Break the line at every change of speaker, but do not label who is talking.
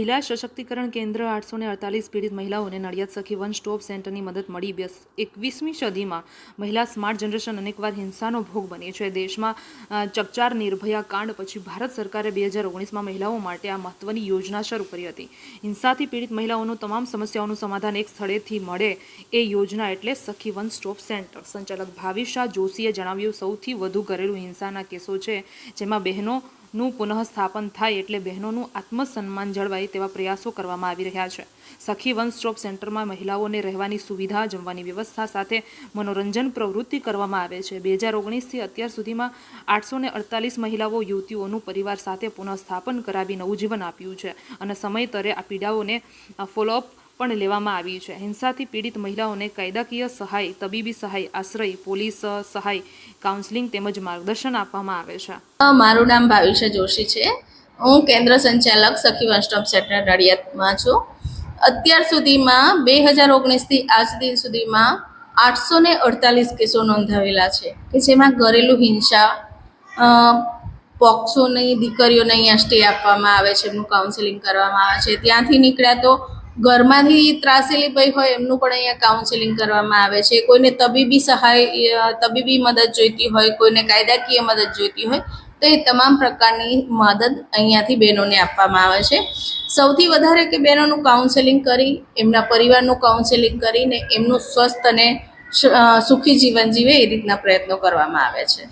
મહિલા સશક્તિકરણ કેન્દ્ર આઠસો ને અડતાલીસ પીડિત મહિલાઓને નડિયાદ સખી વન સ્ટોપ સેન્ટરની મદદ મળી. બેસ એકવીસમી સદીમાં મહિલા સ્માર્ટ જનરેશન અનેકવાર હિંસાનો ભોગ બની છે. દેશમાં ચકચાર નિર્ભયા કાંડ પછી ભારત સરકારે બે હજાર ઓગણીસમાં મહિલાઓ માટે આ મહત્વની યોજના શરૂ કરી હતી. હિંસાથી પીડિત મહિલાઓનું તમામ સમસ્યાઓનું સમાધાન એક સ્થળેથી મળે એ યોજના એટલે સખી વન સ્ટોપ સેન્ટર. સંચાલક ભાવિશા જોશીએ જણાવ્યું, સૌથી વધુ ઘરેલું હિંસાના કેસો છે, જેમાં બહેનો નું પુનઃસ્થાપન થાય એટલે બહેનોનું આત્મસન્માન જળવાય તેવા પ્રયાસો કરવામાં આવી રહ્યા છે. સખી વન સ્ટોપ સેન્ટરમાં મહિલાઓને રહેવાની સુવિધા, જમવાની વ્યવસ્થા સાથે મનોરંજન પ્રવૃત્તિ કરવામાં આવે છે. બે હજાર ઓગણીસથી અત્યાર સુધીમાં આઠસો અડતાલીસ મહિલાઓ યુવતીઓનું પરિવાર સાથે પુનઃસ્થાપન કરાવી નવું જીવન આપ્યું છે. અને સમયતરે આ પીડાઓને ફોલોઅપ પણ લેવામાં આવી છે. હિંસાથી પીડિત મહિલાઓને કાયદાકીય સહાય, તબીબી સહાય, આશ્રય, પોલીસ સહાય કાઉન્સેલિંગ તેમજ માર્ગદર્શન આપવામાં આવે છે.
મારું નામ ભાવિષા જોશી છે. હું કેન્દ્ર સંચાલક સખી વન સ્ટોપ સેન્ટર નડિયાદમાં છું. અત્યાર સુધીમાં બે હજાર ઓગણીસથી આજ દિન સુધીમાં આઠસો ને અડતાલીસ કેસો નોંધાવેલા છે કે જેમાં ઘરેલું હિંસા પોક્સોની દીકરીઓને અહીંયા સ્ટે આપવામાં આવે છે, એમનું કાઉન્સેલિંગ કરવામાં આવે છે. ત્યાંથી નીકળ્યા તો ઘરમાંથી ત્રાસેલી ભાઈ હોય એમનું પણ અહીંયા કાઉન્સેલિંગ કરવામાં આવે છે. કોઈને તબીબી સહાય તબીબી મદદ જોઈતી હોય, કોઈને કાયદાકીય મદદ જોઈતી હોય, તો એ તમામ પ્રકારની મદદ અહીંયાથી બહેનોને આપવામાં આવે છે. સૌથી વધારે કે બહેનોનું કાઉન્સેલિંગ કરી, એમના પરિવારનું કાઉન્સેલિંગ કરીને એમનું સ્વસ્થ અને સુખી જીવન જીવે એ રીતના પ્રયત્નો કરવામાં આવે છે.